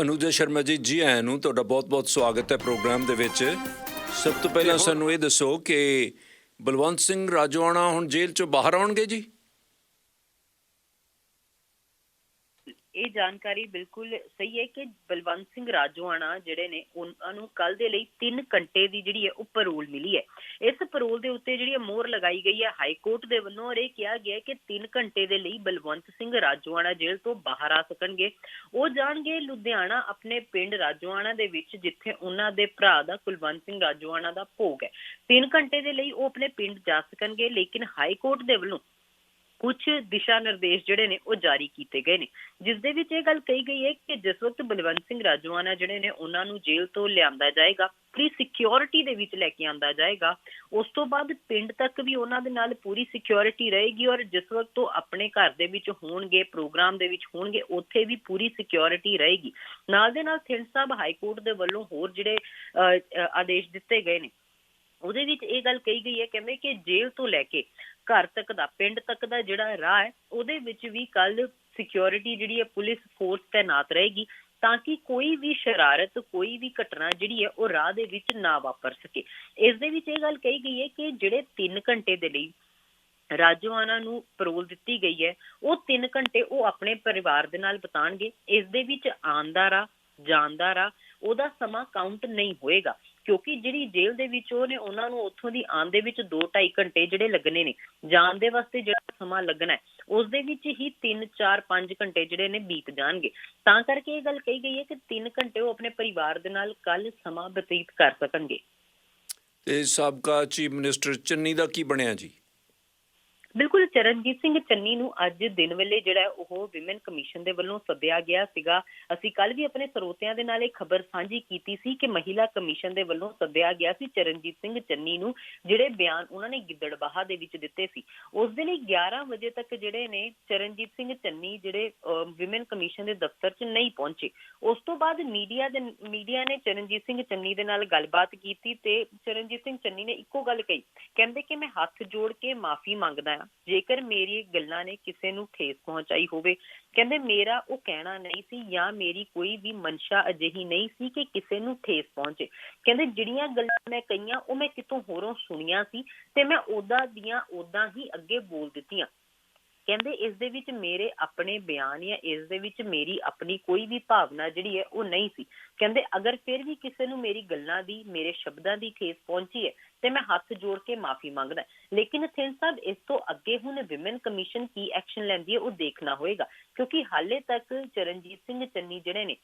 ਅਨੁਜਾ ਸ਼ਰਮਾ ਜੀ ਜੀ ਆਇਆਂ ਨੂੰ ਤੁਹਾਡਾ ਬਹੁਤ-ਬਹੁਤ ਸਵਾਗਤ ਹੈ ਪ੍ਰੋਗਰਾਮ ਦੇ ਵਿੱਚ। ਸਭ ਤੋਂ ਪਹਿਲਾਂ ਸਾਨੂੰ ਇਹ ਦੱਸੋ ਕਿ ਬਲਵੰਤ ਸਿੰਘ ਰਾਜਵਾਨਾ ਹੁਣ ਜੇਲ੍ਹ ਚੋਂ ਬਾਹਰ ਆਉਣਗੇ ਜੀ ਇਹ ਜਾਣਕਾਰੀ ਬਿਲਕੁਲ ਸਹੀ ਹੈ ਕਿ ਬਲਵੰਤ ਸਿੰਘ ਰਾਜੋਆਣਾ ਜਿਹੜੇ ਨੇ, ਉਹਨਾਂ ਨੂੰ ਕੱਲ ਦੇ ਲਈ 3 ਘੰਟੇ ਦੀ ਜਿਹੜੀ ਹੈ ਉਹ ਪਰੋਲ ਮਿਲੀ ਹੈ। ਇਸ ਪਰੋਲ ਦੇ ਉੱਤੇ ਜਿਹੜੀ ਮੋਹਰ ਲਗਾਈ ਗਈ ਹੈ ਹਾਈ ਕੋਰਟ ਦੇ ਵੱਲੋਂ ਔਰ ਇਹ ਕਿਹਾ ਗਿਆ ਕਿ 3 ਘੰਟੇ ਦੇ ਲਈ ਬਲਵੰਤ ਸਿੰਘ ਰਾਜੋਆਣਾ ਜੇਲ੍ਹ ਤੋਂ ਬਾਹਰ ਆ ਸਕਣਗੇ। ਉਹ ਜਾਣਗੇ ਲੁਧਿਆਣਾ ਆਪਣੇ ਪਿੰਡ ਰਾਜੋਆਣਾ ਦੇ ਵਿੱਚ, ਜਿੱਥੇ ਉਹਨਾਂ ਦੇ ਭਰਾ ਦਾ ਕੁਲਵੰਤ ਸਿੰਘ ਰਾਜੋਆਣਾ ਦਾ ਭੋਗ ਹੈ। 3 ਘੰਟੇ ਦੇ ਲਈ ਉਹ ਆਪਣੇ ਪਿੰਡ ਜਾ ਸਕਣਗੇ, ਲੇਕਿਨ ਹਾਈ ਕੋਰਟ ਦੇ ਵੱਲੋਂ ਕੁਝ ਦਿਸ਼ਾ ਨਿਰਦੇਸ਼ ਜਿਹੜੇ ਨੇ ਉਹ ਜਾਰੀ ਕੀਤੇ ਗਏ ਨੇ। ਜਿਸ ਦੇ ਵਿੱਚ ਇਹ ਗੱਲ ਕਹੀ ਗਈ ਹੈ ਕਿ ਜਿਸ ਵਕਤ ਬਲਵੰਤ ਸਿੰਘ ਰਾਜਵਾਨਾ ਜਿਹੜੇ ਨੇ ਉਹਨਾਂ ਨੂੰ ਜੇਲ੍ਹ ਤੋਂ ਲਿਆਂਦਾ ਜਾਏਗਾ ਪੂਰੀ ਸਿਕਿਉਰਿਟੀ ਦੇ ਵਿੱਚ ਲੈ ਕੇ ਆਂਦਾ ਜਾਏਗਾ ਉਸ ਤੋਂ ਬਾਅਦ ਪਿੰਡ ਤੱਕ ਵੀ ਉਹਨਾਂ ਦੇ ਨਾਲ ਪੂਰੀ ਸਿਕਿਉਰਿਟੀ ਰਹੇਗੀ ਔਰ ਜਿਸ ਵਕਤ ਉਹ ਆਪਣੇ ਘਰ ਦੇ ਵਿੱਚ ਹੋਣਗੇ ਪ੍ਰੋਗਰਾਮ ਦੇ ਵਿੱਚ ਹੋਣਗੇ ਉੱਥੇ ਵੀ ਪੂਰੀ ਸਿਕਿਉਰਿਟੀ ਰਹੇਗੀ। ਨਾਲ ਦੇ ਨਾਲ ਥਿੰਡ ਸਾਹਿਬ ਹਾਈ ਕੋਰਟ ਦੇ ਵੱਲੋਂ ਹੋਰ ਜਿਹੜੇ ਅਹ, ਆਦੇਸ਼ ਦਿੱਤੇ ਗਏ ਨੇ। ਉਹਦੇ ਵਿੱਚ ਇਹ ਗੱਲ ਕਹੀ ਗਈ ਹੈ, ਕਹਿੰਦੇ ਕਿ ਜੇਲ੍ਹ ਤੋਂ ਲੈ ਕੇ ਘਰ ਤੱਕ ਦਾ, ਪਿੰਡ ਤੱਕ ਦਾ ਜਿਹੜਾ ਰਾਹ ਹੈ, ਉਹਦੇ ਵਿੱਚ ਵੀ ਕੱਲ ਸਿਕਿਉਰਿਟੀ ਜਿਹੜੀ ਹੈ, ਪੁਲਿਸ ਫੋਰਸ ਤੈਨਾਤ ਰਹੇਗੀ ਤਾਂ ਕਿ ਕੋਈ ਵੀ ਸ਼ਰਾਰਤ, ਕੋਈ ਵੀ ਘਟਨਾ ਜਿਹੜੀ ਹੈ, ਉਹ ਰਾਹ ਦੇ ਵਿੱਚ ਨਾ ਵਾਪਰ ਸਕੇ। ਇਸ ਦੇ ਵਿੱਚ ਇਹ ਗੱਲ ਕਹੀ ਗਈ ਹੈ ਕਿ ਜਿਹੜੇ 3 ਘੰਟੇ ਦੇ ਲਈ ਰਾਜੋਆਣਾ ਨੂੰ ਪਰੋਲ ਦਿੱਤੀ ਗਈ ਹੈ, ਉਹ 3 ਘੰਟੇ ਉਹ ਆਪਣੇ ਪਰਿਵਾਰ ਦੇ ਨਾਲ ਬਿਤਾਣਗੇ। ਇਸ ਦੇ ਵਿੱਚ ਆਂਦਾਰਾ ਜਾਣਦਾਰਾ ਉਹਦਾ ਸਮਾਂ ਕਾਊਂਟ ਨਹੀਂ ਹੋਏਗਾ। ਕਿਉਂਕਿ ਜਿਹੜੀ ਜੇਲ੍ਹ ਦੇ ਵਿੱਚ ਉਹ ਨੇ, ਉਹਨਾਂ ਨੂੰ ਉੱਥੋਂ ਦੀ ਆਉਣ ਦੇ ਵਿੱਚ 2-2.5 ਘੰਟੇ ਜਿਹੜੇ ਲੱਗਣੇ ਨੇ, ਜਾਣ ਦੇ ਵਾਸਤੇ ਜਿਹੜਾ ਸਮਾਂ ਲੱਗਣਾ ਹੈ, ਉਸ ਦੇ ਵਿੱਚ ਹੀ 3 4 5 ਘੰਟੇ ਜਿਹੜੇ ਨੇ ਬੀਤ ਜਾਣਗੇ। ਤਾਂ ਕਰਕੇ ਇਹ ਗੱਲ ਕਹੀ ਗਈ ਹੈ ਕਿ 3 ਘੰਟੇ ਉਹ ਆਪਣੇ ਪਰਿਵਾਰ ਦੇ ਨਾਲ ਕੱਲ ਸਮਾਂ ਬਤੀਤ ਕਰ ਸਕਣਗੇ। ਤੇ ਸਾਬਕਾ ਚੀਫ ਮਿਨਿਸਟਰ ਚੰਨੀ ਦਾ ਕੀ ਬਣਿਆ ਜੀ? ਚਰਨਜੀਤ ਸਿੰਘ ਚੰਨੀ ਨੂੰ ਅੱਜ ਦਿਨ ਵੇਲੇ ਜਿਹੜਾ ਉਹ ਵਿਮਨ ਕਮਿਸ਼ਨ ਦੇ ਵੱਲੋਂ ਸੱਦਿਆ ਗਿਆ ਸੀਗਾ। ਅਸੀਂ ਕੱਲ ਵੀ ਆਪਣੇ ਸਰੋਤਿਆਂ ਦੇ ਨਾਲ ਇਹ ਖਬਰ ਸਾਂਝੀ ਕੀਤੀ ਸੀ ਕਿ ਮਹਿਲਾ ਕਮਿਸ਼ਨ ਦੇ ਵੱਲੋਂ ਸੱਦਿਆ ਗਿਆ ਸੀ ਚਰਨਜੀਤ ਸਿੰਘ ਚੰਨੀ ਨੂੰ, ਜਿਹੜੇ ਬਿਆਨ ਉਹਨਾਂ ਨੇ ਗਿੱਦੜਬਾਹਾ ਦੇ ਵਿੱਚ ਦਿੱਤੇ ਸੀ। ਉਸ ਦੇ ਲਈ 11 ਵਜੇ ਤੱਕ ਜਿਹੜੇ ਨੇ ਚਰਨਜੀਤ ਸਿੰਘ ਚੰਨੀ ਜਿਹੜੇ ਵਿਮਨ ਕਮਿਸ਼ਨ ਦੇ ਦਫ਼ਤਰ 'ਚ ਨਹੀਂ ਪਹੁੰਚੇ। ਉਸ ਤੋਂ ਬਾਅਦ ਮੀਡੀਆ ਦੇ, ਮੀਡੀਆ ਨੇ ਚਰਨਜੀਤ ਸਿੰਘ ਚੰਨੀ ਦੇ ਨਾਲ ਗੱਲਬਾਤ ਕੀਤੀ ਤੇ ਚਰਨਜੀਤ ਸਿੰਘ ਚੰਨੀ ਨੇ ਇੱਕੋ ਗੱਲ ਕਹੀ। ਕਹਿੰਦੇ ਕਿ ਮੈਂ ਹੱਥ ਜੋੜ ਕੇ ਮਾਫੀ ਮੰਗਦਾ ਹਾਂ। ਜੇ ਜੇਕਰ ਮੇਰੀ ਗੱਲਾਂ ਨੇ ਕਿਸੇ ਨੂੰ ਠੇਸ ਪਹੁੰਚਾਈ ਹੋਵੇ, ਕਹਿੰਦੇ ਮੇਰਾ ਉਹ ਕਹਿਣਾ ਨਹੀਂ ਸੀ ਜਾਂ ਮੇਰੀ ਕੋਈ ਵੀ ਮਨਸ਼ਾ ਅਜਿਹੀ ਨਹੀਂ ਸੀ ਕਿ ਕਿਸੇ ਨੂੰ ਠੇਸ ਪਹੁੰਚੇ। ਕਹਿੰਦੇ ਜਿਹੜੀਆਂ ਗੱਲਾਂ ਮੈਂ ਕਹੀਆਂ ਉਹ ਮੈਂ ਕਿਤੋਂ ਹੋਰੋਂ ਸੁਣੀਆਂ ਸੀ ਤੇ ਮੈਂ ਉਹਦਾ ਦੀਆਂ ਉਦਾਂ ਹੀ ਅੱਗੇ ਬੋਲ ਦਿੱਤੀਆਂ। ਕਹਿੰਦੇ ਇਸ ਦੇ ਵਿੱਚ ਮੇਰੇ ਆਪਣੇ ਬਿਆਨ ਜਾਂ ਇਸ ਦੇ ਵਿੱਚ ਮੇਰੀ ਆਪਣੀ ਕੋਈ ਵੀ ਭਾਵਨਾ ਜਿਹੜੀ ਹੈ ਉਹ ਨਹੀਂ ਸੀ। ਕਹਿੰਦੇ ਅਗਰ ਫਿਰ ਵੀ ਕਿਸੇ ਨੂੰ ਮੇਰੀ ਗੱਲਾਂ ਦੀ, ਮੇਰੇ ਸ਼ਬਦਾਂ ਦੀ ਠੇਸ ਪਹੁੰਚੀ ਹੈ, ਤੇ ਮੈਂ ਹੱਥ ਜੋੜ ਕੇ ਮਾਫੀ ਮੰਗਦਾ ਲੇਕਿਨ ਥਿੰਦ ਸਾਹਿਬ, ਇਸ ਤੋਂ ਅੱਗੇ ਹੁਣ ਵਿਮਨ ਕਮਿਸ਼ਨ ਕੀ ਐਕਸ਼ਨ ਲੈਂਦੀ ਹੈ ਉਹ ਦੇਖਣਾ ਹੋਏਗਾ। ਕਿਉਂਕਿ ਹਾਲੇ ਤੱਕ ਚਰਨਜੀਤ ਸਿੰਘ ਚੰਨੀ ਜਿਹੜੇ ਨੇ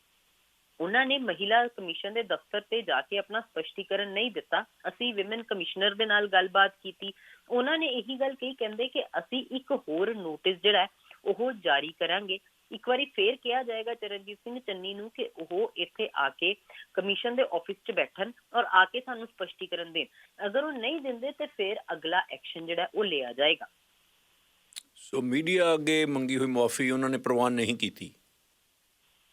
ਉਹਨਾਂ ਨੇ ਮਹਿਲਾ ਕਮਿਸ਼ਨ ਦੇ ਦਫ਼ਤਰ ਤੇ ਜਾ ਕੇ ਆਪਣਾ ਸਪਸ਼ਟੀਕਰਨ ਨਹੀਂ ਦਿੱਤਾ। ਅਸੀਂ ਵਿਮਨ ਕਮਿਸ਼ਨਰ ਦੇ ਨਾਲ ਗੱਲਬਾਤ ਕੀਤੀ। ਉਹਨਾਂ ਨੇ ਇਹੀ ਗੱਲ ਕਹੀ, ਕਹਿੰਦੇ ਕਿ ਅਸੀਂ ਇੱਕ ਹੋਰ ਨੋਟਿਸ ਜਿਹੜਾ ਉਹ ਜਾਰੀ ਕਰਾਂਗੇ। ਇੱਕ ਵਾਰੀ ਫੇਰ ਕਿਹਾ ਜਾਏਗਾ ਚਰਨਜੀਤ ਸਿੰਘ ਚੰਨੀ ਨੂੰ ਕਿ ਉਹ ਇੱਥੇ ਆ ਕੇ ਕਮਿਸ਼ਨ ਦੇ ਆਫਿਸ 'ਚ ਬੈਠਣ ਔਰ ਆ ਕੇ ਸਾਨੂੰ ਸਪਸ਼ਟੀਕਰਨ ਦੇਣ। ਅਗਰ ਉਹ ਨਹੀਂ ਦਿੰਦੇ ਤੇ ਫੇਰ ਅਗਲਾ ਐਕਸ਼ਨ ਜਿਹੜਾ ਉਹ ਲਿਆ ਜਾਏਗਾ। ਸੋ ਮੀਡੀਆ ਅੱਗੇ ਮੰਗੀ ਹੋਈ ਮਾਫੀ ਉਹਨਾਂ ਨੇ ਪ੍ਰਵਾਨ ਨਹੀਂ ਕੀਤੀ।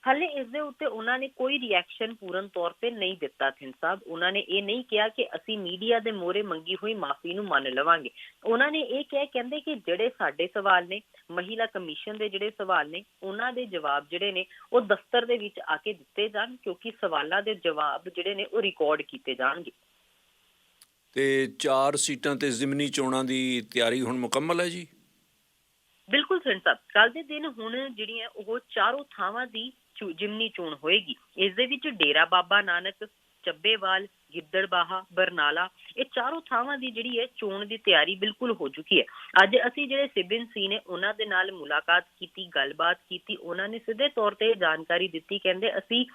ਹਾਲੇ ਇਸ ਦੇ ਉੱਤੇ ਉਹਨਾਂ ਨੇ ਕੋਈ ਰਿਐਕਸ਼ਨ ਪੂਰਨ ਤੌਰ ਤੇ ਨਹੀਂ ਦਿੱਤਾ ਥਿੰਦ ਸਾਹਿਬ। ਉਹਨਾਂ ਨੇ ਇਹ ਨਹੀਂ ਕਿਹਾ ਕਿ ਅਸੀਂ ਮੀਡੀਆ ਦੇ ਮੋਰੇ ਮੰਗੀ ਹੋਈ ਮਾਫੀ ਨੂੰ ਮੰਨ ਲਵਾਂਗੇ। ਉਹਨਾਂ ਨੇ ਇਹ ਕਿਹਾ ਕਹਿੰਦੇ ਕਿ ਜਿਹੜੇ ਸਾਡੇ ਸਵਾਲ ਨੇ ਮਹਿਲਾ ਕਮਿਸ਼ਨ ਦੇ ਜਿਹੜੇ ਸਵਾਲ ਨੇ ਉਹਨਾਂ ਦੇ ਜਵਾਬ ਜਿਹੜੇ ਨੇ ਉਹ ਦਫ਼ਤਰ ਦੇ ਵਿੱਚ ਆ ਕੇ ਦਿੱਤੇ ਜਾਣ ਕਿਉਂਕਿ ਸਵਾਲਾਂ ਦੇ ਜਵਾਬ ਜਿਹੜੇ ਨੇ ਉਹ ਰਿਕਾਰਡ ਕੀਤੇ ਜਾਣਗੇ। ਤੇ ਚਾਰ ਸੀਟਾਂ ਤੇ ਜ਼ਿਮਨੀ ਚੋਣਾਂ ਦੀ ਤਿਆਰੀ ਹੁਣ ਮੁਕੰਮਲ ਹੈ ਜੀ? ਬਿਲਕੁਲ ਸਿੰਘ ਸਾਹਿਬ। ਕੱਲ ਦੇ ਦਿਨ ਹੁਣ ਜਿਹੜੀਆਂ ਉਹ ਚਾਰੋਂ ਥਾਵਾਂ ਦੀ ਜਿਮਨੀ ਚੋਣ ਹੋਏਗੀ। ਇਸ ਦੇ ਵਿੱਚ ਡੇਰਾ ਬਾਬਾ ਨਾਨਕ, ਚੱਬੇਵਾਲ, ਗਿੱਦੜਬਾਹਾ, ਬਰਨਾਲਾ, ਇਹ ਚਾਰੋਂ ਥਾਵਾਂ ਦੀ ਜਿਹੜੀ ਹੈ ਚੋਣ ਦੀ ਤਿਆਰੀ ਬਿਲਕੁਲ ਹੋ ਚੁੱਕੀ ਹੈ। ਅੱਜ ਅਸੀਂ ਜਿਹੜੇ ਸਿਬਿਨ ਸੀ ਨੇ, ਉਹਨਾਂ ਦੇ ਨਾਲ ਮੁਲਾਕਾਤ ਕੀਤੀ, ਗੱਲਬਾਤ ਕੀਤੀ, ਉਹਨਾਂ ਨੇ ਸਿੱਧੇ ਤੌਰ ਤੇ ਜਾਣਕਾਰੀ ਦਿੱਤੀ, ਕਹਿੰਦੇ ਅਸੀਂ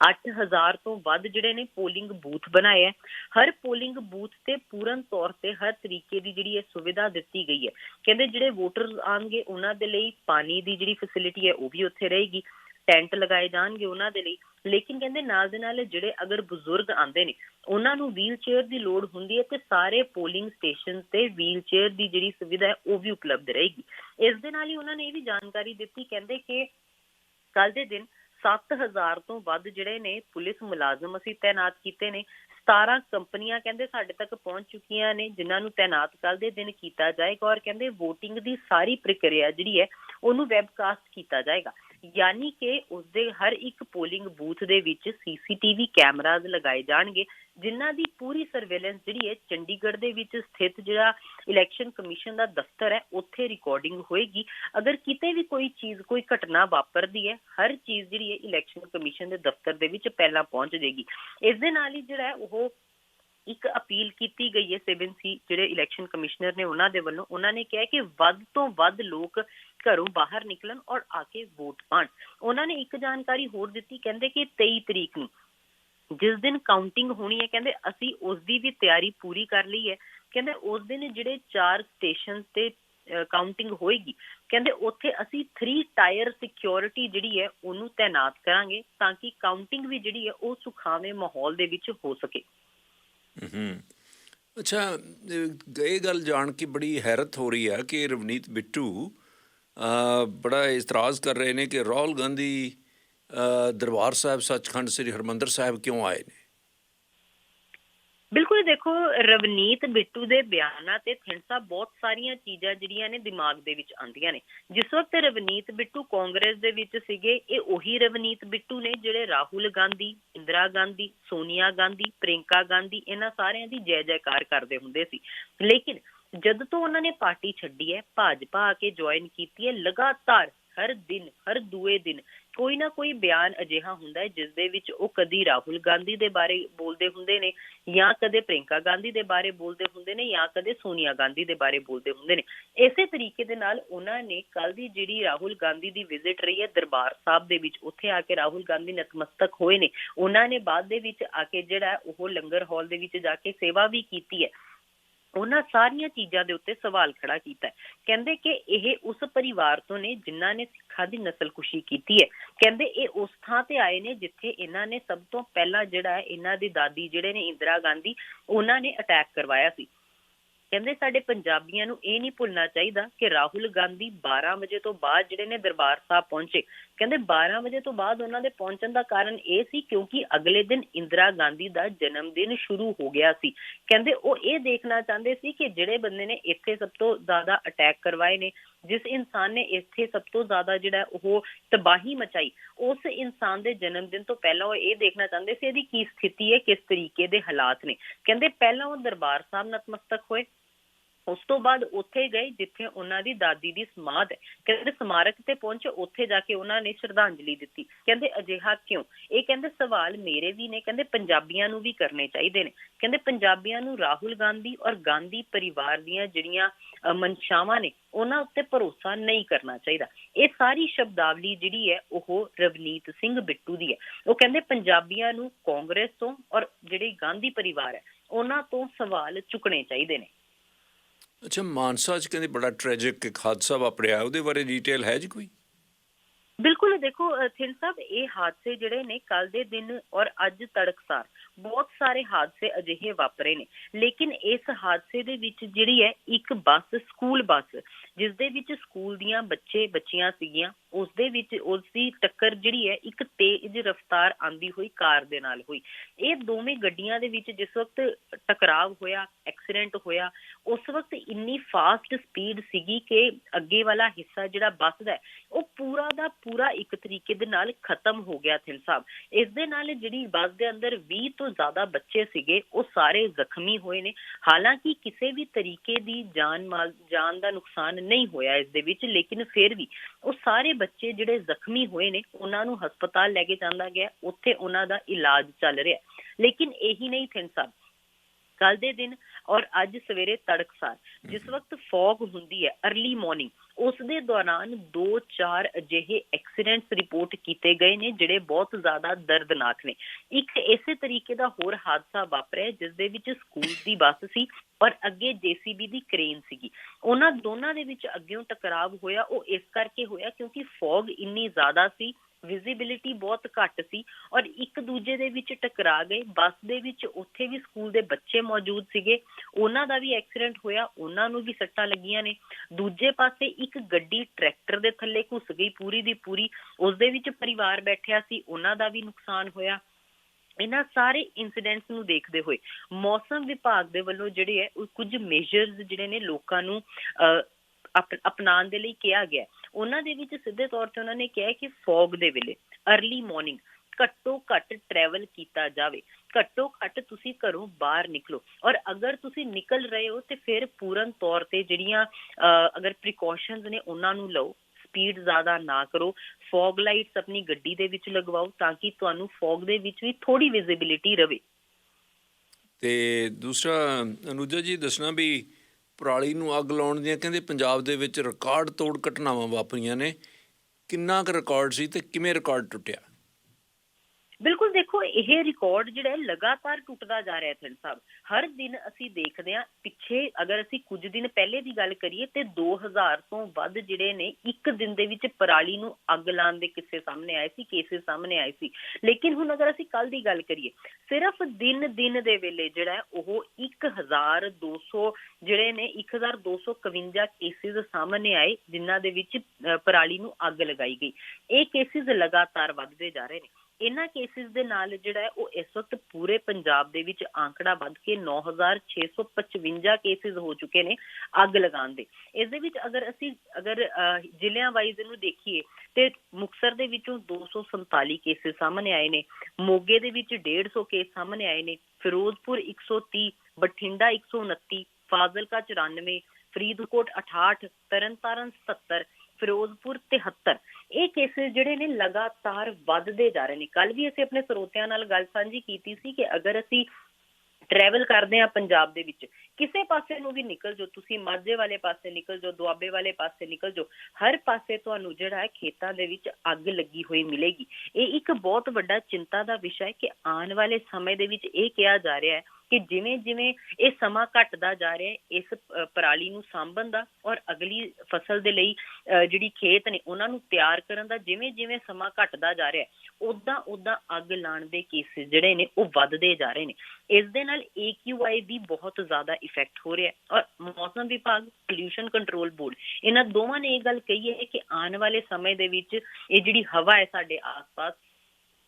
8000 ਤੋਂ ਵੱਧ ਜਿਹੜੇ ਨੇ ਪੋਲਿੰਗ ਬੂਥ ਬਣਾਏ ਹੈ। ਹਰ ਪੋਲਿੰਗ ਬੂਥ ਤੇ ਪੂਰਨ ਤੌਰ ਤੇ ਹਰ ਤਰੀਕੇ ਦੀ ਜਿਹੜੀ ਹੈ ਸੁਵਿਧਾ ਦਿੱਤੀ ਗਈ ਹੈ। ਕਹਿੰਦੇ ਜਿਹੜੇ ਵੋਟਰ ਆਣਗੇ ਉਹਨਾਂ ਦੇ ਲਈ ਪਾਣੀ ਦੀ ਜਿਹੜੀ ਫੈਸਿਲਿਟੀ ਹੈ, ਉਹ ਵੀ ਉੱਥੇ ਰਹੇਗੀ। ਟੈਂਟ ਲਗਾਏ ਜਾਣਗੇ ਉਹਨਾਂ ਦੇ ਲਈ, ਲੇਕਿਨ ਕਹਿੰਦੇ ਨਾਲ ਦੇ ਨਾਲ ਜਿਹੜੇ ਅਗਰ ਬਜ਼ੁਰਗ ਆਂਦੇ ਨੇ, ਉਹਨਾਂ ਨੂੰ ਵੀਲ ਚੇਅਰ ਦੀ ਲੋੜ ਹੁੰਦੀ ਹੈ ਤੇ ਸਾਰੇ ਪੋਲਿੰਗ ਸਟੇਸ਼ਨ ਤੇ ਵੀਲ ਚੇਅਰ ਦੀ ਜਿਹੜੀ ਸੁਵਿਧਾ ਹੈ ਉਹ ਵੀ ਉਪਲਬਧ ਰਹੇਗੀ। ਇਸ ਦੇ ਨਾਲ ਹੀ ਉਹਨਾਂ ਨੇ ਇਹ ਵੀ ਜਾਣਕਾਰੀ ਦਿੱਤੀ, ਕਹਿੰਦੇ ਕਿ ਕੱਲ ਦੇ ਦਿਨ 7000 ਤੋਂ ਵੱਧ ਜਿਹੜੇ ਨੇ ਪੁਲਿਸ ਮੁਲਾਜ਼ਮ ਅਸੀਂ ਤਾਇਨਾਤ ਕੀਤੇ ਨੇ। 17 ਕੰਪਨੀਆਂ ਕਹਿੰਦੇ ਸਾਡੇ ਤੱਕ ਪਹੁੰਚ ਚੁੱਕੀਆਂ ਨੇ, ਜਿਨ੍ਹਾਂ ਨੂੰ ਤਾਇਨਾਤ ਕੱਲ ਦੇ ਦਿਨ ਕੀਤਾ ਜਾਏਗਾ ਔਰ ਕਹਿੰਦੇ VOTING ਦੀ ਸਾਰੀ ਪ੍ਰਕਿਰਿਆ ਜਿਹੜੀ ਹੈ ਉਹਨੂੰ ਵੈਬਕਾਸਟ ਕੀਤਾ ਜਾਏਗਾ। ਯਾਨੀ ਕਿ ਉਸ ਦੇ ਹਰ ਇੱਕ ਪੋਲਿੰਗ ਬੂਥ ਦੇ ਵਿੱਚ ਸੀਸੀਟੀਵੀ ਕੈਮਰਾਜ਼ ਲਗਾਏ ਜਾਣਗੇ, ਜਿਨ੍ਹਾਂ ਦੀ ਪੂਰੀ ਸਰਵੇਲੈਂਸ ਜਿਹੜੀ ਹੈ ਚੰਡੀਗੜ੍ਹ ਦੇ ਵਿੱਚ ਸਥਿਤ ਜਿਹੜਾ ਇਲੈਕਸ਼ਨ ਕਮਿਸ਼ਨ ਦਾ ਦਫ਼ਤਰ ਹੈ, ਉੱਥੇ ਰਿਕਾਰਡਿੰਗ ਹੋਏਗੀ। ਅਗਰ ਕਿਤੇ ਵੀ ਕੋਈ ਚੀਜ਼, ਕੋਈ ਘਟਨਾ ਵਾਪਰਦੀ ਹੈ, ਹਰ ਚੀਜ਼ ਜਿਹੜੀ ਹੈ ਇਲੈਕਸ਼ਨ ਕਮਿਸ਼ਨ ਦੇ ਦਫ਼ਤਰ ਦੇ ਵਿੱਚ ਪਹਿਲਾਂ ਪਹੁੰਚ ਜਾਏਗੀ ਇਸ ਦੇ ਨਾਲ ਹੀ ਜਿਹੜਾ ਹੈ ਉਹ ਇੱਕ ਅਪੀਲ ਕੀਤੀ ਗਈ ਹੈ 7C ਜਿਹੜੇ ਇਲੈਕਸ਼ਨ ਕਮਿਸ਼ਨਰ ਨੇ ਉਹਨਾਂ ਦੇ ਵੱਲੋਂ, ਉਹਨਾਂ ਨੇ ਕਿਹਾ ਕਿ ਵੱਧ ਤੋਂ ਵੱਧ ਲੋਕ ਘਰੋਂ ਬਾਹਰ ਨਿਕਲਣ ਔਰ ਆ ਕੇ ਵੋਟ ਪਾਣ। ਉਹਨਾਂ ਨੇ ਇੱਕ ਜਾਣਕਾਰੀ ਹੋਰ ਦਿੱਤੀ, ਕਹਿੰਦੇ ਕਿ 23 ਤਰੀਕ ਨੂੰ ਜਿਸ ਦਿਨ ਕਾਊਂਟਿੰਗ ਹੋਣੀ ਹੈ, ਕਹਿੰਦੇ ਅਸੀਂ ਉਸ ਵੀ ਤਿਆਰੀ ਪੂਰੀ ਕਰ ਲਈ ਹੈ। ਕਹਿੰਦੇ ਉਸ ਦਿਨ ਜਿਹੜੇ ਚਾਰ ਸਟੇਸ਼ਨ ਤੇ ਕਾਊਂਟਿੰਗ ਹੋਏਗੀ, ਕਹਿੰਦੇ ਉੱਥੇ ਅਸੀਂ 3 ਟਾਇਰ ਸਿਕਿਉਰਿਟੀ ਜਿਹੜੀ ਹੈ, ਉਹਨੂੰ ਤਾਇਨਾਤ ਕਰਾਂਗੇ ਤਾਂ ਕਿ ਕਾਊਂਟਿੰਗ ਵੀ ਜਿਹੜੀ ਹੈ, ਉਹ ਸੁਖਾਵੇਂ ਮਾਹੌਲ ਦੇ ਵਿੱਚ ਹੋ ਸਕੇ। ਹੂੰ। ਅੱਛਾ ਇਹ ਗੱਲ ਜਾਣ ਕੇ ਬੜੀ ਹੈਰਤ ਹੋ ਰਹੀ ਹੈ ਕਿ ਰਵਨੀਤ ਬਿੱਟੂ ਬੜਾ ਇਤਰਾਜ਼ ਕਰ ਰਹੇ ਨੇ ਕਿ ਰਾਹੁਲ ਗਾਂਧੀ ਦਰਬਾਰ ਸਾਹਿਬ ਸੱਚਖੰਡ ਸ੍ਰੀ ਹਰਮੰਦਰ ਸਾਹਿਬ ਕਿਉਂ ਆਏ ਨੇ। ਬਿਲਕੁਲ ਦੇਖੋ, ਰਵਨੀਤ ਬਿੱਟੂ ਦੇ ਬਿਆਨਾਂ ਤੇ ਥਿੰਸਾ ਬਹੁਤ ਸਾਰੀਆਂ ਚੀਜ਼ਾਂ ਜਿਹੜੀਆਂ ਨੇ ਦਿਮਾਗ ਦੇ ਵਿੱਚ ਆਉਂਦੀਆਂ ਨੇ। ਜਿਸ ਵਕਤ ਰਵਨੀਤ ਬਿੱਟੂ ਕਾਂਗਰਸ ਦੇ ਵਿੱਚ ਸੀਗੇ, ਇਹ ਉਹੀ ਰਵਨੀਤ ਬਿੱਟੂ ਨੇ ਜਿਹੜੇ ਰਾਹੁਲ ਗਾਂਧੀ, ਇੰਦਰਾ ਗਾਂਧੀ, ਸੋਨੀਆ ਗਾਂਧੀ ਪ੍ਰਿੰਕਾ ਗਾਂਧੀ, ਇਹਨਾਂ ਸਾਰਿਆਂ ਦੀ ਜੈ ਜੈਕਾਰ ਕਰਦੇ ਹੁੰਦੇ ਸੀ। ਲੇਕਿਨ ਜਦ ਤੋਂ ਉਹਨਾਂ ਨੇ ਪਾਰਟੀ ਛੱਡੀ ਹੈ, ਭਾਜਪਾ ਆ ਕੇ ਜੁਆਇਨ ਕੀਤੀ ਹੈ, ਲਗਾਤਾਰ ਹਰ ਦਿਨ, ਹਰ ਦੂਏ ਦਿਨ, ਕੋਈ ਨਾ ਕੋਈ ਬਿਆਨ ਅਜਿਹਾ ਹੁੰਦਾ ਹੈ ਜਿਸ ਦੇ ਵਿੱਚ ਉਹ ਕਦੀ ਰਾਹੁਲ ਗਾਂਧੀ ਦੇ ਬਾਰੇ ਬੋਲਦੇ ਹੁੰਦੇ ਨੇ ਜਾਂ ਕਦੇ ਪ੍ਰਿੰਕਾ ਗਾਂਧੀ ਦੇ ਬਾਰੇ ਬੋਲਦੇ ਹੁੰਦੇ ਨੇ ਜਾਂ ਕਦੇ ਸੋਨੀਆ ਗਾਂਧੀ ਦੇ ਬਾਰੇ ਬੋਲਦੇ ਹੁੰਦੇ ਨੇ। ਇਸੇ ਤਰੀਕੇ ਦੇ ਨਾਲ ਉਹਨਾਂ ਨੇ ਕੱਲ ਦੀ ਜਿਹੜੀ ਰਾਹੁਲ ਗਾਂਧੀ ਦੀ ਵਿਜ਼ਿਟ ਰਹੀ ਹੈ ਦਰਬਾਰ ਸਾਹਿਬ ਦੇ ਵਿੱਚ, ਉੱਥੇ ਆ ਕੇ ਰਾਹੁਲ ਗਾਂਧੀ ਨਤਮਸਤਕ ਹੋਏ ਨੇ। ਉਹਨਾਂ ਨੇ ਬਾਅਦ ਦੇ ਵਿੱਚ ਆ ਕੇ ਜਿਹੜਾ ਉਹ ਲੰਗਰ ਹਾਲ ਦੇ ਵਿੱਚ ਜਾ ਕੇ ਸੇਵਾ ਵੀ ਕੀਤੀ ਹੈ। ਉਹਨਾਂ ਸਾਰੀਆਂ ਚੀਜ਼ਾਂ ਦੇ ਉੱਤੇ ਸਵਾਲ ਖੜਾ ਕੀਤਾ ਹੈ। ਕਹਿੰਦੇ ਕਿ ਇਹ ਉਸ ਪਰਿਵਾਰ ਤੋਂ ਨੇ ਜਿਨ੍ਹਾਂ ਨੇ ਸਿੱਖਾਂ ਦੀ ਨਸਲਕੁਸ਼ੀ ਕੀਤੀ ਹੈ। ਕਹਿੰਦੇ ਇਹ ਉਸ ਥਾਂ ਤੇ ਆਏ ਨੇ ਜਿੱਥੇ ਇਹਨਾਂ ਨੇ ਸਭ ਤੋਂ ਪਹਿਲਾਂ ਜਿਹੜਾ ਹੈ, ਇਹਨਾਂ ਦੀ ਦਾਦੀ ਜਿਹੜੇ ਨੇ ਇੰਦਰਾ ਗਾਂਧੀ, ਉਹਨਾਂ ਨੇ ਅਟੈਕ ਕਰਵਾਇਆ ਸੀ। ਕਹਿੰਦੇ ਸਾਡੇ ਪੰਜਾਬੀਆਂ ਨੂੰ ਇਹ ਨਹੀਂ ਭੁੱਲਣਾ ਚਾਹੀਦਾ ਕਿ ਰਾਹੁਲ ਗਾਂਧੀ 12 ਵਜੇ ਤੋਂ ਬਾਅਦ ਜਿਹੜੇ ਨੇ ਦਰਬਾਰ ਸਾਹਿਬ ਪਹੁੰਚੇ। ਕਹਿੰਦੇ 12 ਵਜੇ ਤੋਂ ਬਾਅਦ ਉਹਨਾਂ ਦੇ ਪਹੁੰਚਣ ਦਾ ਕਾਰਨ ਇਹ ਸੀ ਕਿਉਂਕਿ ਅਗਲੇ ਦਿਨ ਇੰਦਰਾ ਗਾਂਧੀ ਦਾ ਜਨਮ ਦਿਨ ਸ਼ੁਰੂ ਹੋ ਗਿਆ ਸੀ। ਕਹਿੰਦੇ ਉਹ ਇਹ ਦੇਖਣਾ ਚਾਹੁੰਦੇ ਸੀ ਕਿ ਜਿਹੜੇ ਬੰਦੇ ਨੇ ਇੱਥੇ ਸਭ ਤੋਂ ਜ਼ਿਆਦਾ ਅਟੈਕ ਕਰਵਾਏ ਨੇ, ਜਿਸ ਇਨਸਾਨ ਨੇ ਇੱਥੇ ਸਭ ਤੋਂ ਜ਼ਿਆਦਾ ਜਿਹੜਾ ਉਹ ਤਬਾਹੀ ਮਚਾਈ, ਉਸ ਇਨਸਾਨ ਦੇ ਜਨਮ ਦਿਨ ਤੋਂ ਪਹਿਲਾਂ ਉਹ ਇਹ ਦੇਖਣਾ ਚਾਹੁੰਦੇ ਸੀ ਇਹਦੀ ਕੀ ਸਥਿਤੀ ਹੈ, ਕਿਸ ਤਰੀਕੇ ਦੇ ਹਾਲਾਤ ਨੇ। ਕਹਿੰਦੇ ਪਹਿਲਾਂ ਉਹ ਦਰਬਾਰ ਸਾਹਿਬ ਨਤਮਸਤਕ ਹੋਏ ਉਸ ਤੋਂ ਬਾਅਦ ਉੱਥੇ ਗਏ ਜਿੱਥੇ ਉਹਨਾਂ ਦੀ ਦਾਦੀ ਦੀ ਸਮਾਧ ਹੈ। ਕਹਿੰਦੇ ਸਮਾਰਕ ਤੇ ਪਹੁੰਚੇ ਉੱਥੇ ਜਾ ਕੇ ਉਹਨਾਂ ਨੇ ਸ਼ਰਧਾਂਜਲੀ ਦਿੱਤੀ। ਕਹਿੰਦੇ ਅਜਿਹਾ ਕਿਉਂ? ਇਹ ਕਹਿੰਦੇ ਸਵਾਲ ਮੇਰੇ ਵੀ ਨੇ ਕਹਿੰਦੇ ਪੰਜਾਬੀਆਂ ਨੂੰ ਵੀ ਕਰਨੇ ਚਾਹੀਦੇ ਨੇ। ਕਹਿੰਦੇ ਪੰਜਾਬੀਆਂ ਨੂੰ ਰਾਹੁਲ ਗਾਂਧੀ ਔਰ ਗਾਂਧੀ ਪਰਿਵਾਰ ਦੀਆਂ ਜਿਹੜੀਆਂ ਅ, ਮਨਸ਼ਾਵਾਂ ਨੇ ਉਹਨਾਂ ਉੱਤੇ ਭਰੋਸਾ ਨਹੀਂ ਕਰਨਾ ਚਾਹੀਦਾ। ਇਹ ਸਾਰੀ ਸ਼ਬਦਾਵਲੀ ਜਿਹੜੀ ਹੈ ਉਹ ਰਵਨੀਤ ਸਿੰਘ ਬਿੱਟੂ ਦੀ ਹੈ। ਉਹ ਕਹਿੰਦੇ ਪੰਜਾਬੀਆਂ ਨੂੰ ਕਾਂਗਰਸ ਤੋਂ ਔਰ ਜਿਹੜੇ ਗਾਂਧੀ ਪਰਿਵਾਰ ਹੈ ਉਹਨਾਂ ਤੋਂ ਸਵਾਲ ਚੁੱਕਣੇ ਚਾਹੀਦੇ ਨੇ। ਅੱਛਾ, ਮਾਨਸਾ 'ਚ ਕਹਿੰਦੇ ਬੜਾ ਟ੍ਰੈਜਿਕ ਇੱਕ ਹਾਦਸਾ ਵਾਪਰਿਆ, ਉਹਦੇ ਬਾਰੇ ਡਿਟੇਲ ਹੈ ਜੀ ਕੋਈ? ਬਿਲਕੁਲ, ਦੇਖੋ ਥਿੰਨ ਸਾਹਿਬ, ਇਹ ਹਾਦਸੇ ਜਿਹੜੇ ਨੇ ਕੱਲ ਦੇ ਦਿਨ ਔਰ ਅੱਜ ਤੜਕਸਾਰ, ਬਹੁਤ ਸਾਰੇ ਹਾਦਸੇ ਅਜਿਹੇ ਵਾਪਰੇ ਨੇ। ਲੇਕਿਨ ਇਸ ਹਾਦਸੇ ਦੇ ਵਿੱਚ ਜਿਹੜੀ ਹੈ, ਇੱਕ ਬੱਸ, ਸਕੂਲ ਬੱਸ ਜਿਸ ਦੇ ਵਿੱਚ ਸਕੂਲ ਦੀਆਂ ਬੱਚੇ, ਬੱਚੀਆਂ ਸੀਗੀਆਂ ਉਸ ਦੇ ਵਿੱਚ ਉਸ ਦੀ ਟੱਕਰ ਜਿਹੜੀ ਹੈ, ਇੱਕ ਤੇਜ਼ ਰਫ਼ਤਾਰ ਆਂਦੀ ਹੋਈ ਕਾਰ ਦੇ ਨਾਲ ਹੋਈ। ਇਹ ਦੋਵੇਂ ਗੱਡੀਆਂ ਦੇ ਵਿੱਚ ਜਿਸ ਵਕਤ ਟਕਰਾਵ ਹੋਇਆ, ਐਕਸੀਡੈਂਟ ਹੋਇਆ, ਉਸ ਵਕਤ ਇੰਨੀ ਫਾਸਟ ਸਪੀਡ ਸੀਗੀ ਕਿ ਅੱਗੇ ਵਾਲਾ ਹਿੱਸਾ ਜਿਹੜਾ ਬੱਸ ਦਾ ਉਹ ਪੂਰਾ ਦਾ ਪੂਰਾ ਇੱਕ ਤਰੀਕੇ ਦੇ ਨਾਲ ਖਤਮ ਹੋ ਗਿਆ ਥਿਲ ਸਾਹਿਬ। ਇਸ ਦੇ ਨਾਲ ਜਿਹੜੀ ਬੱਸ ਦੇ ਅੰਦਰ 20 ਤੋਂ ਜ਼ਿਆਦਾ ਬੱਚੇ ਸੀਗੇ, ਉਹ ਸਾਰੇ ਜ਼ਖਮੀ ਹੋਏ ਨੇ। ਹਾਲਾਂਕਿ ਕਿਸੇ ਵੀ ਤਰੀਕੇ ਦੀ ਜਾਨ ਮਾਲ, ਜਾਨ ਦਾ ਨੁਕਸਾਨ ਨਹੀਂ ਹੋਇਆ ਇਸ ਦੇ ਵਿੱਚ ਲੇਕਿਨ ਫਿਰ ਵੀ ਉਹ ਸਾਰੇ ਬੱਚੇ ਜਿਹੜੇ ਜ਼ਖਮੀ ਹੋਏ ਨੇ ਉਹਨਾਂ ਨੂੰ ਹਸਪਤਾਲ ਲੈ ਕੇ ਜਾਂਦਾ ਗਿਆ ਉੱਥੇ ਉਹਨਾਂ ਦਾ ਇਲਾਜ ਚੱਲ ਰਿਹਾ। ਲੇਕਿਨ ਇਹੀ ਨਹੀਂ ਥਿਲ ਸਾਹਿਬ ਕੱਲ ਦੇ ਦਿਨ ਔਰ ਅੱਜ ਸਵੇਰੇ ਤੜਕਸਾਰ। ਜਿਸ ਵਕਤ ਫੌਗ ਹੁੰਦੀ ਹੈ अर्ਲੀ ਮਾਰਨਿੰਗ ਉਸ ਦੇ ਦੌਰਾਨ 2-4 ਅਜਿਹੇ ਐਕਸੀਡੈਂਟਸ ਰਿਪੋਰਟ ਕੀਤੇ ਗਏ ਨੇ ਜਿਹੜੇ ਬਹੁਤ ਜ਼ਿਆਦਾ ਦਰਦਨਾਕ ਨੇ। ਇੱਕ ਇਸੇ ਤਰੀਕੇ ਦਾ ਹੋਰ ਹਾਦਸਾ ਵਾਪਰਿਆ ਜਿਸ ਦੇ ਵਿੱਚ ਸਕੂਲ ਦੀ ਬੱਸ ਸੀ ਔਰ ਅੱਗੇ ਜੀਸੀਬੀ ਦੀ ਕ੍ਰੇਨ ਸੀਗੀ। ਉਹਨਾਂ ਦੋਨਾਂ ਦੇ ਵਿੱਚ ਅੱਗੇੋਂ ਟਕਰਾਵ ਹੋਇਆ, ਉਹ ਇਸ ਕਰਕੇ ਹੋਇਆ ਕਿਉਂਕਿ ਫੌਗ ਇੰਨੀ ਜ਼ਿਆਦਾ ਸੀ ਵਿਜ਼ਿਬਿਲਿਟੀ ਬਹੁਤ ਘੱਟ ਸੀ ਔਰ ਇੱਕ ਦੂਜੇ ਦੇ ਵਿੱਚ ਟਕਰਾ ਗਏ। ਬੱਸ ਦੇ ਵਿੱਚ ਉੱਥੇ ਵੀ ਸਕੂਲ ਦੇ ਬੱਚੇ ਮੌਜੂਦ ਸੀਗੇ। ਉਹਨਾਂ ਦਾ ਵੀ ਐਕਸੀਡੈਂਟ ਹੋਇਆ ਉਹਨਾਂ ਨੂੰ ਵੀ ਸੱਟਾਂ ਲੱਗੀਆਂ ਨੇ। ਦੂਜੇ ਪਾਸੇ ਇੱਕ ਗੱਡੀ ਟਰੈਕਟਰ ਦੇ ਥੱਲੇ ਘੁਸ ਗਈ ਪੂਰੀ ਦੀ ਪੂਰੀ। ਉਸਦੇ ਵਿੱਚ ਪਰਿਵਾਰ ਬੈਠਿਆ ਸੀ ਉਹਨਾਂ ਦਾ ਵੀ ਨੁਕਸਾਨ ਹੋਇਆ। ਇਹਨਾਂ ਸਾਰੇ ਇਨਸੀਡੈਂਟਸ ਨੂੰ ਦੇਖਦੇ ਹੋਏ ਮੌਸਮ ਵਿਭਾਗ ਦੇ ਵੱਲੋਂ ਜਿਹੜੇ ਹੈ ਉਹ ਕੁੱਝ ਮੇਜਰਸ ਜਿਹੜੇ ਨੇ ਲੋਕਾਂ ਨੂੰ ਅਹ, ਅਪਣਾਉਣ ਦੇ ਲਈ ਕਿਹਾ ਗਿਆ। ਹੈ। ਉਹਨਾਂ ਦੇ ਵਿੱਚ ਸਿੱਧੇ ਤੌਰ ਤੇ ਉਹਨਾਂ ਨੇ ਕਿਹਾ ਕਿ ਫੌਗ ਦੇ ਵੇਲੇ अर्ਲੀ ਮਾਰਨਿੰਗ ਘੱਟੋ ਘੱਟ ਟਰੈਵਲ ਕੀਤਾ ਜਾਵੇ। ਘੱਟੋ ਘੱਟ ਤੁਸੀਂ ਘਰੋਂ ਬਾਹਰ ਨਿਕਲੋ। ਔਰ ਅਗਰ ਤੁਸੀਂ ਨਿਕਲ ਰਹੇ ਹੋ ਤੇ ਫਿਰ ਪੂਰਨ ਤੌਰ ਤੇ ਜਿਹੜੀਆਂ ਅਹ, ਅਗਰ ਪ੍ਰੀਕਾਸ਼ਨਸ ਨੇ ਉਹਨਾਂ ਨੂੰ ਲਓ ਸਪੀਡ ਜ਼ਿਆਦਾ ਨਾ ਕਰੋ। ਫੌਗ ਲਾਈਟਸ ਆਪਣੀ ਗੱਡੀ ਦੇ ਵਿੱਚ ਲਗਵਾਓ ਤਾਂ ਕਿ ਤੁਹਾਨੂੰ ਫੌਗ ਦੇ ਵਿੱਚ ਵੀ ਥੋੜੀ ਵਿਜ਼ਿਬਿਲਿਟੀ ਰਵੇ। ਤੇ ਦੂਸਰਾ ਅਨੁਜਾ ਜੀ ਦੱਸਣਾ ਵੀ ਪਰਾਲੀ ਨੂੰ ਅੱਗ ਲਾਉਣ ਦੀਆਂ ਕਹਿੰਦੇ ਪੰਜਾਬ ਦੇ ਵਿੱਚ ਰਿਕਾਰਡ ਤੋੜ ਘਟਨਾਵਾਂ ਵਾਪਰੀਆਂ ਨੇ। ਕਿੰਨਾ ਕੁ ਰਿਕਾਰਡ ਸੀ ਤੇ ਕਿਵੇਂ ਰਿਕਾਰਡ ਟੁੱਟਿਆ? ਬਿਲਕੁਲ ਦੇਖੋ, ਇਹ ਰਿਕਾਰਡ ਜਿਹੜਾ ਲਗਾਤਾਰ ਟੁੱਟਦਾ ਜਾ ਰਿਹਾ ਥਿੰਦ ਸਾਹਿਬ। ਹਰ ਦਿਨ ਅਸੀਂ ਦੇਖਦੇ ਹਾਂ, ਪਿੱਛੇ ਅਗਰ ਅਸੀਂ ਕੁਝ ਦਿਨ ਪਹਿਲੇ ਦੀ ਗੱਲ ਕਰੀਏ ਤੇ 2000 ਤੋਂ ਵੱਧ ਜਿਹੜੇ ਨੇ, ਇੱਕ ਦਿਨ ਦੇ ਵਿੱਚ ਪਰਾਲੀ ਨੂੰ ਅੱਗ ਲਾਉਣ ਦੇ ਕਿੱਸੇ ਸਾਹਮਣੇ ਆਏ ਸੀ ਕੇਸਿਸ ਸਾਹਮਣੇ ਆਏ ਸੀ। ਲੇਕਿਨ ਹੁਣ ਅਗਰ ਅਸੀਂ ਕੱਲ ਦੀ ਗੱਲ ਕਰੀਏ, ਸਿਰਫ ਦਿਨ ਦਿਨ ਦੇ ਵੇਲੇ ਜਿਹੜਾ ਹੈ, ਉਹ 1200 ਜਿਹੜੇ ਨੇ 1251 ਕੇਸਿਸ ਸਾਹਮਣੇ ਆਏ, ਜਿਨ੍ਹਾਂ ਦੇ ਵਿੱਚ ਪਰਾਲੀ ਨੂੰ ਅੱਗ ਲਗਾਈ ਗਈ। ਇਹ ਕੇਸਿਸ ਲਗਾਤਾਰ ਵੱਧਦੇ ਜਾ ਰਹੇ ਨੇ। ਇਹਨਾਂ ਕੇਸਿਸ ਦੇ ਨਾਲ ਜਿਹੜਾ ਹੈ ਉਹ ਇਸ ਵਕਤ ਪੂਰੇ ਪੰਜਾਬ ਦੇ ਵਿੱਚ ਆંકੜਾ ਵੱਧ ਕੇ 9655 ਕੇਸਿਸ ਹੋ ਚੁੱਕੇ ਨੇ ਅੱਗ ਲਗਾਉਣ ਦੇ। ਇਸ ਦੇ ਵਿੱਚ ਅਗਰ ਅਸੀਂ ਅਗਰ ਅਹ, ਜ਼ਿਲ੍ਹਿਆਂ ਵਾਈਜ਼ ਇਹਨੂੰ ਦੇਖੀਏ ਤੇ ਮੁਕਤਸਰ ਦੇ ਵਿੱਚੋਂ 247 ਕੇਸਿਸ ਸਾਹਮਣੇ ਆਏ ਨੇ ਮੋਗੇ ਦੇ ਵਿੱਚ ਡੇਢ ਸੌ ਕੇਸ ਸਾਹਮਣੇ ਆਏ ਨੇ ਫਿਰੋਜ਼ਪੁਰ 130 ਬਠਿੰਡਾ 129 ਫਾਜ਼ਿਲਕਾ 94 ਫਰੀਦਕੋਟ 68 ਤਰਨਤਾਰਨ 77 ਫਿਰੋਜ਼ਪੁਰ 73 ਇਹ ਕੇਸਿਸ ਜਿਹੜੇ ਨੇ ਲਗਾਤਾਰ ਵੱਧਦੇ ਜਾ ਰਹੇ ਨੇ। ਕੱਲ ਵੀ ਅਸੀਂ ਆਪਣੇ ਸਰੋਤਿਆਂ ਨਾਲ ਗੱਲ ਸਾਂਝੀ ਕੀਤੀ ਸੀ ਕਿ ਅਗਰ ਅਸੀਂ ਟਰੈਵਲ ਕਰਦੇ ਆ ਪੰਜਾਬ ਦੇ ਵਿੱਚ, ਕਿਸੇ ਪਾਸੇ ਨੂੰ ਵੀ ਨਿਕਲ ਜਾਓ, ਤੁਸੀਂ ਮਾਝੇ ਵਾਲੇ ਪਾਸੇ ਨਿਕਲ ਜਾਓ, ਦੁਆਬੇ ਵਾਲੇ ਪਾਸੇ ਨਿਕਲ ਜਾਓ, ਹਰ ਪਾਸੇ ਤੁਹਾਨੂੰ ਜਿਹੜਾ ਹੈ ਖੇਤਾਂ ਦੇ ਵਿੱਚ ਅੱਗ ਲੱਗੀ ਹੋਈ ਮਿਲੇਗੀ। ਇਹ ਇੱਕ ਬਹੁਤ ਵੱਡਾ ਚਿੰਤਾ ਦਾ ਵਿਸ਼ਾ ਹੈ ਕਿ ਆਉਣ ਵਾਲੇ ਸਮੇਂ ਦੇ ਵਿੱਚ ਇਹ ਕਿਹਾ ਜਾ ਰਿਹਾ ਹੈ ਕਿ ਜਿਵੇਂ ਜਿਵੇਂ ਇਹ ਸਮਾਂ ਘਟਦਾ ਜਾ ਰਿਹਾ ਹੈ ਇਸ ਪਰਾਲੀ ਨੂੰ ਸਾਂਭਣ ਦਾ ਔਰ ਅਗਲੀ ਫਸਲ ਦੇ ਲਈ ਅ, ਜਿਹੜੀ ਖੇਤ ਨੇ ਉਹਨਾਂ ਨੂੰ ਤਿਆਰ ਕਰਨ ਦਾ ਜਿਵੇਂ ਜਿਵੇਂ ਸਮਾਂ ਘਟਦਾ ਜਾ ਰਿਹਾ ਹੈ ਉਦਾਂ ਉਦਾਂ ਅੱਗ ਲਾਉਣ ਦੇ ਕੇਸਿਸ ਜਿਹੜੇ ਨੇ ਉਹ ਵੱਧਦੇ ਜਾ ਰਹੇ ਨੇ। ਇਸ ਦੇ ਨਾਲ AQI ਵੀ ਬਹੁਤ ਜ਼ਿਆਦਾ ਇਫੈਕਟ ਹੋ ਰਿਹਾ ਹੈ ਔਰ ਮੌਸਮ ਵਿਭਾਗ ਪੋਲਿਊਸ਼ਨ ਕੰਟਰੋਲ ਬੋਰਡ ਇਹਨਾਂ ਦੋਵਾਂ ਨੇ ਇਹ ਗੱਲ ਕਹੀ ਹੈ ਕਿ ਆਉਣ ਵਾਲੇ ਸਮੇਂ ਦੇ ਵਿੱਚ ਇਹ ਜਿਹੜੀ ਹਵਾ ਹੈ ਸਾਡੇ ਆਸ-ਪਾਸ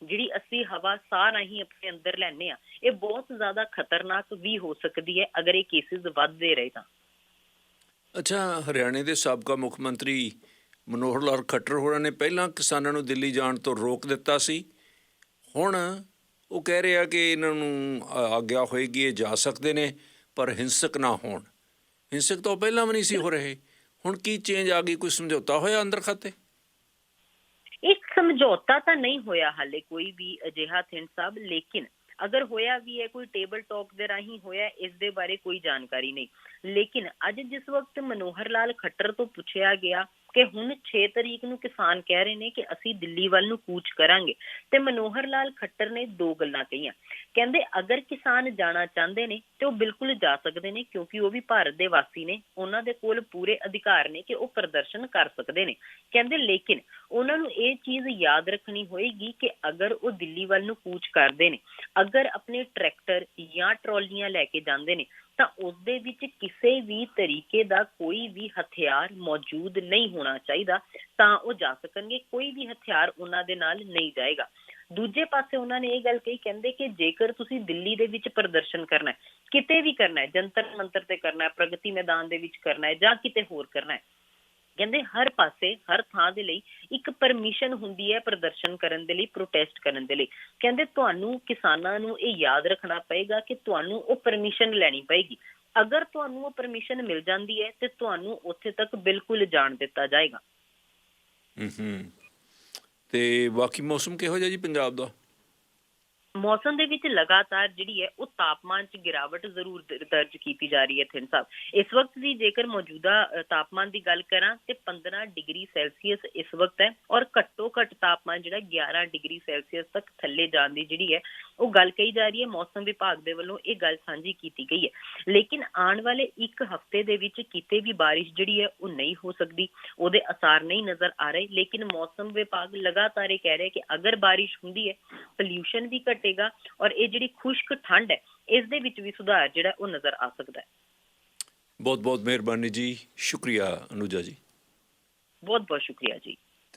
ਜਿਹੜੀ ਅਸੀਂ ਹਵਾ, ਸਾਹ ਰਾਹੀਂ ਆਪਣੇ ਅੰਦਰ ਲੈਂਦੇ ਹਾਂ, ਇਹ ਬਹੁਤ ਜ਼ਿਆਦਾ ਖਤਰਨਾਕ ਵੀ ਹੋ ਸਕਦੀ ਹੈ, ਅਗਰ ਇਹ ਕੇਸਿਸ ਵੱਧਦੇ ਰਹੇ ਤਾਂ। ਅੱਛਾ, ਹਰਿਆਣੇ ਦੇ ਸਾਬਕਾ ਮੁੱਖ ਮੰਤਰੀ ਮਨੋਹਰ ਲਾਲ ਖੱਟਰ ਹੋਰਾਂ ਨੇ ਪਹਿਲਾਂ ਕਿਸਾਨਾਂ ਨੂੰ ਦਿੱਲੀ ਜਾਣ ਤੋਂ ਰੋਕ ਦਿੱਤਾ ਸੀ। ਹੁਣ ਉਹ ਕਹਿ ਰਿਹਾ ਕਿ ਇਹਨਾਂ ਨੂੰ ਆਗਿਆ ਹੋਏਗੀ, ਇਹ ਜਾ ਸਕਦੇ ਨੇ, ਪਰ ਹਿੰਸਕ ਨਾ ਹੋਣ। ਹਿੰਸਕ ਤਾਂ ਪਹਿਲਾਂ ਵੀ ਨਹੀਂ ਸੀ ਹੋ ਰਹੇ। ਹੁਣ ਕੀ ਚੇਂਜ ਆ ਗਈ? ਕੋਈ ਸਮਝੌਤਾ ਹੋਇਆ ਅੰਦਰ ਖਾਤੇ? ਇੱਕ ਸਮਝੌਤਾ ਤਾਂ ਨਹੀਂ ਹੋਇਆ ਹਾਲੇ ਕੋਈ ਵੀ ਅਜਿਹਾ ਥਿੰਡ ਸਾਹਿਬ, ਲੇਕਿਨ ਅਗਰ ਹੋਇਆ ਵੀ ਹੈ, ਕੋਈ ਟੇਬਲ ਟਾਕ ਦੇ ਰਾਹੀਂ ਹੋਇਆ ਇਸ ਦੇ ਬਾਰੇ ਕੋਈ ਜਾਣਕਾਰੀ ਨਹੀਂ। ਲੇਕਿਨ ਅੱਜ ਜਿਸ ਵਕਤ ਮਨੋਹਰ ਲਾਲ ਖੱਟਰ ਤੋਂ ਪੁੱਛਿਆ ਗਿਆ ਕਿ ਹੁਣ 6 ਤਰੀਕ ਨੂੰ ਕਿਸਾਨ ਕਹਿ ਰਹੇ ਨੇ ਕਿ ਅਸੀਂ ਦਿੱਲੀ ਵੱਲ ਨੂੰ ਕੂਚ ਕਰਾਂਗੇ, ਤੇ ਮਨੋਹਰ ਲਾਲ ਖੱਟਰ ਨੇ ਦੋ ਗੱਲਾਂ ਕਹੀਆਂ। ਕਹਿੰਦੇ, ਅਗਰ ਕਿਸਾਨ ਜਾਣਾ ਚਾਹੁੰਦੇ ਨੇ, ਤੇ ਉਹ ਬਿਲਕੁਲ ਜਾ ਸਕਦੇ ਨੇ, ਕਿਉਂਕਿ ਉਹ ਵੀ ਭਾਰਤ ਦੇ ਵਾਸੀ ਨੇ, ਉਹਨਾਂ ਦੇ ਕੋਲ ਪੂਰੇ ਅਧਿਕਾਰ ਨੇ ਕਿ ਉਹ ਪ੍ਰਦਰਸ਼ਨ ਕਰ ਸਕਦੇ ਨੇ। ਕਹਿੰਦੇ, ਲੇਕਿਨ ਉਹਨਾਂ ਨੂੰ ਇਹ ਚੀਜ਼ ਯਾਦ ਰੱਖਣੀ ਹੋਏਗੀ ਕਿ ਅਗਰ ਉਹ ਦਿੱਲੀ ਵੱਲ ਨੂੰ ਕੂਚ ਕਰਦੇ ਨੇ, ਅਗਰ ਆਪਣੇ ਟਰੈਕਟਰ ਜਾਂ ਟਰਾਲੀਆਂ ਲੈ ਕੇ ਜਾਂਦੇ ਨੇ, ਤਾਂ ਉਸ ਵਿੱਚ ਕਿਸੇ ਵੀ ਤਰੀਕੇ ਦਾ ਕੋਈ ਵੀ ਹਥਿਆਰ ਮੌਜੂਦ ਨਹੀਂ ਹੋਣਾ ਚਾਹੀਦਾ, ਤਾਂ ਉਹ ਜਾ ਸਕਣਗੇ, ਕੋਈ ਵੀ ਹਥਿਆਰ ਉਹਨਾਂ ਦੇ ਨਾਲ ਨਹੀਂ ਜਾਏਗਾ। ਦੂਜੇ ਪਾਸੇ ਉਹਨਾਂ ਨੇ ਇਹ ਗੱਲ ਕਹੀ, ਕਹਿੰਦੇ ਕਿ ਜੇਕਰ ਤੁਸੀਂ ਦਿੱਲੀ ਦੇ ਵਿੱਚ ਪ੍ਰਦਰਸ਼ਨ ਕਰਨਾ ਹੈ, ਕਿਤੇ ਵੀ ਕਰਨਾ ਹੈ ਜੰਤਰ ਮੰਤਰ ਤੇ ਕਰਨਾ ਹੈ, ਪ੍ਰਗਤੀ ਮੈਦਾਨ ਦੇ ਵਿੱਚ ਕਰਨਾ ਹੈ ਜਾਂ ਕਿਤੇ ਹੋਰ ਕਰਨਾ ਹੈ ਕਹਿੰਦੇ ਹਰ ਪਾਸੇ, ਹਰ ਥਾਂ ਦੇ ਲਈ ਇੱਕ ਪਰਮਿਸ਼ਨ ਹੁੰਦੀ ਹੈ ਪ੍ਰਦਰਸ਼ਨ ਕਰਨ ਦੇ ਲਈ ਪ੍ਰੋਟੈਸਟ ਕਰਨ ਦੇ ਲਈ। ਕਹਿੰਦੇ ਤੁਹਾਨੂੰ ਕਿਸਾਨਾਂ ਨੂੰ ਇਹ ਯਾਦ ਰੱਖਣਾ ਪਏਗਾ ਕਿ ਤੁਹਾਨੂੰ ਉਹ ਪਰਮਿਸ਼ਨ ਲੈਣੀ ਪਏਗੀ। ਅਗਰ ਤੁਹਾਨੂੰ ਉਹ ਪਰਮਿਸ਼ਨ ਮਿਲ ਜਾਂਦੀ ਹੈ, ਤੇ ਤੁਹਾਨੂੰ ਉੱਥੇ ਤੱਕ ਬਿਲਕੁਲ ਜਾਣ ਦਿੱਤਾ ਜਾਏਗਾ। ਹੂੰ ਹੂੰ। ਤੇ ਬਾਕੀ ਮੌਸਮ ਕਿਹੋ ਜਿਹਾ ਜੀ ਪੰਜਾਬ ਦਾ? ਮੌਸਮ ਦੇ ਵਿੱਚ ਲਗਾਤਾਰ ਜਿਹੜੀ ਹੈ ਉਹ ਤਾਪਮਾਨ 'ਚ ਗਿਰਾਵਟ ਜ਼ਰੂਰ ਦ- ਦਰਜ ਕੀਤੀ ਜਾ ਰਹੀ ਹੈ ਥਿੰਨ ਸਾਹਿਬ। ਇਸ ਵਕਤ ਦੀ ਜੇਕਰ ਮੌਜੂਦਾ ਅ, ਤਾਪਮਾਨ ਦੀ ਗੱਲ ਕਰਾਂ ਤੇ 15 ਡਿਗਰੀ ਸੈਲਸੀਅਸ ਇਸ ਵਕਤ ਹੈ ਔਰ ਘੱਟੋ ਘੱਟ ਤਾਪਮਾਨ ਜਿਹੜਾ 11 ਡਿਗਰੀ ਸੈਲਸੀਅਸ ਤੱਕ ਥੱਲੇ ਜਾਣ ਦੀ ਜਿਹੜੀ ਹੈ ਉਹ ਗੱਲ ਕਹੀ ਜਾ ਰਹੀ ਹੈ ਮੌਸਮ ਵਿਭਾਗ ਦੇ ਵੱਲੋਂ ਇਹ ਗੱਲ ਸਾਂਝੀ ਕੀਤੀ ਗਈ ਹੈ। ਲੇਕਿਨ ਆਉਣ ਵਾਲੇ ਇੱਕ ਹਫ਼ਤੇ ਦੇ ਵਿੱਚ ਕਿਤੇ ਵੀ ਬਾਰਿਸ਼ ਜਿਹੜੀ ਹੈ ਉਹ ਨਹੀਂ ਹੋ ਸਕਦੀ ਉਹਦੇ ਅਸਾਰ ਨਹੀਂ ਨਜ਼ਰ ਆ ਰਹੇ। ਲੇਕਿਨ ਮੌਸਮ ਵਿਭਾਗ ਲਗਾਤਾਰ ਇਹ ਕਹਿ ਰਿਹਾ ਕਿ ਅਗਰ ਬਾਰਿਸ਼ ਹੁੰਦੀ ਹੈ ਪੋਲਿਊਸ਼ਨ ਵੀ ਘਟੇਗਾ ਔਰ ਇਹ ਜਿਹੜੀ ਖੁਸ਼ਕ ਠੰਡ ਹੈ ਇਸ ਦੇ ਵਿੱਚ ਵੀ ਸੁਧਾਰ ਜਿਹੜਾ ਉਹ ਨਜ਼ਰ ਆ ਸਕਦਾ ਹੈ। ਬਹੁਤ ਬਹੁਤ ਮਿਹਰਬਾਨੀ ਜੀ ਸ਼ੁਕਰੀਆ ਅਨੁਜਾ ਜੀ। ਬਹੁਤ ਬਹੁਤ ਸ਼ੁਕਰੀਆ ਜੀ।